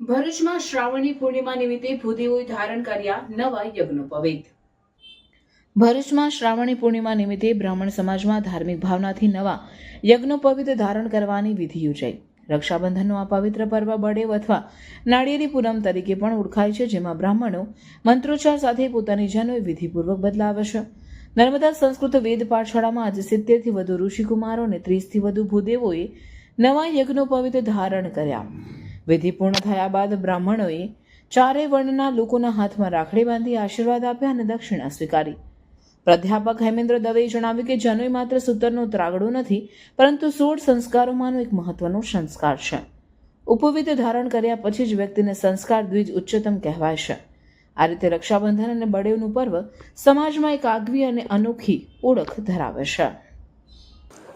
ભરૂચમાં શ્રાવણી પૂર્ણિમા નિમિત્તે ભૂદેવોએ ધારણ કર્યા નવા યજ્ઞોપવિત ભરૂચમાં શ્રાવણી પૂર્ણિમા નિમિત્તે બ્રાહ્મણ સમાજમાં ધાર્મિક ભાવનાથી નવા યજ્ઞોપવિત ધારણ કરવાની વિધિ યોજાઈ. રક્ષાબંધનનું આ પવિત્ર પર્વ બળેવ અથવા નાળિયેરી પૂનમ તરીકે પણ ઓળખાય છે, જેમાં બ્રાહ્મણો મંત્રોચ્ચાર સાથે પોતાની જનોય વિધિપૂર્વક બદલાવે છે. નર્મદા સંસ્કૃત વેદ પાઠશાળામાં આજે સિત્તેરથી વધુ ઋષિકુમારો અને ત્રીસથી વધુ ભૂદેવોએ નવા યજ્ઞોપવિત ધારણ કર્યા. વિધિ પૂર્ણ થયા બાદ બ્રાહ્મણોએ ચારેય વર્ણના લોકોના હાથમાં રાખડી બાંધી આશીર્વાદ આપ્યા અને દક્ષિણા સ્વીકારી. પ્રાધ્યાપક હેમેન્દ્ર દવેએ જણાવ્યું કે જનોઈ માત્ર સૂતરનો ત્રાગડો નથી, પરંતુ સોળ સંસ્કારોમાંનો એક મહત્વનો સંસ્કાર છે. ઉપવિધ ધારણ કર્યા પછી જ વ્યક્તિને સંસ્કાર દ્વિજ ઉચ્ચતમ કહેવાય છે. આ રીતે રક્ષાબંધન અને બળેવનું પર્વ સમાજમાં એક આગવી અને અનોખી ઓળખ ધરાવે છે.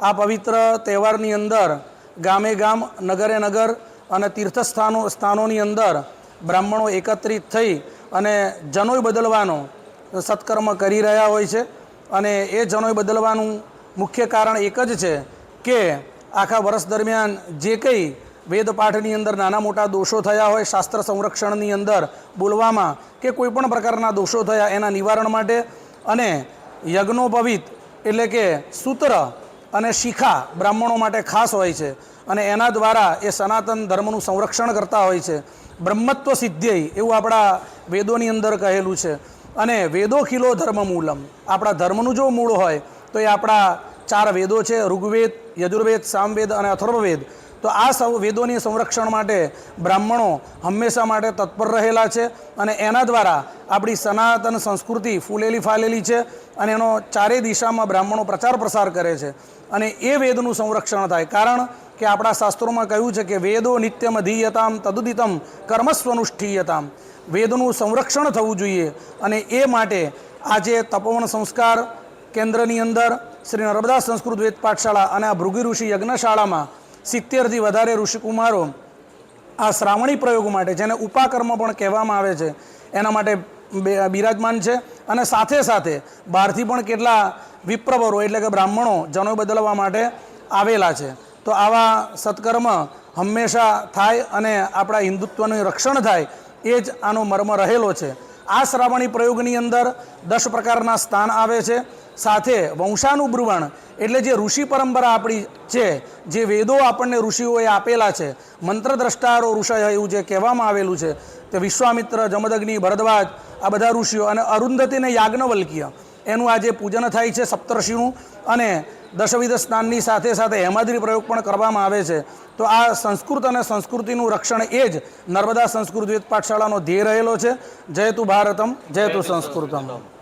આ પવિત્ર તહેવારની અંદર ગામે ગામ, નગરે નગર અને તીર્થસ્થાનો સ્થાનોની અંદર બ્રાહ્મણો એકત્રિત થઈ અને જનોઈ બદલવાનો સત્કર્મ કરી રહ્યા હોય છે. અને એ જનોઈ બદલવાનું મુખ્ય કારણ એક જ છે કે આખા વર્ષ દરમિયાન જે કંઈ વેદપાઠની અંદર નાના મોટા દોષો થયા હોય, શાસ્ત્ર સંરક્ષણની અંદર બોલવામાં કે કોઈપણ પ્રકારના દોષો થયા એના નિવારણ માટે અને યજ્ઞોપવિત એટલે કે સૂત્ર અને શિખા બ્રાહ્મણો માટે ખાસ હોય છે. અને એના દ્વારા એ સનાતન ધર્મનું સંરક્ષણ કરતા હોય છે. બ્રહ્મત્વ સિદ્ધ્યય એવું આપણા વેદોની અંદર કહેલું છે. અને વેદો ખીલો ધર્મ મૂલમ. આપણા ધર્મનું જો મૂળ હોય તો એ આપણા ચાર વેદો છે. ઋગ્વેદ, યજુર્વેદ, સામવેદ અને અથર્વવેદ. તો આ સૌ વેદોની સંરક્ષણ માટે બ્રાહ્મણો હંમેશા માટે તત્પર રહેલા છે અને એના દ્વારા આપણી સનાતન સંસ્કૃતિ ફૂલેલી ફાલેલી છે અને એનો ચારેય દિશામાં બ્રાહ્મણો પ્રચાર પ્રસાર કરે છે. અને એ વેદનું સંરક્ષણ થાય. કારણ કે આપણા શાસ્ત્રોમાં કહ્યું છે કે વેદો નિત્યમ અધીયતામ તદુદિતમ કર્મસ્વનુષ્ઠીયતામ. વેદનું સંરક્ષણ થવું જોઈએ અને એ માટે આજે તપોવન સંસ્કાર કેન્દ્રની અંદર શ્રી નર્મદા સંસ્કૃત વેદ પાઠશાળા અને આ ભૃગી ઋષિ યજ્ઞશાળામાં સિત્તેરથી વધારે ઋષિકુમારો આ શ્રાવણી પ્રયોગ માટે, જેને ઉપાકર્મ પણ કહેવામાં આવે છે, એના માટે બિરાજમાન છે અને સાથે સાથે બહારથી પણ કેટલા વિપ્રવરો એટલે કે બ્રાહ્મણો જનો બદલવા માટે આવેલા છે. તો આવા સત્કર્મ હંમેશા થાય અને આપણા હિન્દુત્વનું રક્ષણ થાય, એ જ આનો મર્મ રહેલો છે. આ શ્રાવણી પ્રયોગની અંદર દસ પ્રકારના સ્થાન આવે છે. સાથે વંશાનુબ્રુવણ એટલે જે ઋષિ પરંપરા આપણી છે, જે વેદો આપણને ઋષિઓએ આપેલા છે, મંત્ર દ્રષ્ટારો ઋષય એવું જે કહેવામાં આવેલું છે, તે વિશ્વામિત્ર, જમદગ્નિ, ભરદ્વાજ, આ બધા ઋષિઓ અને અરુંધતી અને યાજ્ઞવલ્ક્ય. એનું આજે પૂજન થાય છે સપ્તર્ષિનું અને દશવિધ સ્નાનની સાથે સાથે હેમાદ્રી પ્રયોગ પણ કરવામાં આવે છે. તો આ સંસ્કૃત અને સંસ્કૃતિનું રક્ષણ એ જ નર્મદા સંસ્કૃત વેદ પાઠશાળાનો ધ્યેય રહેલો છે. જયતુ ભારતમ જયતુ સંસ્કૃતમ.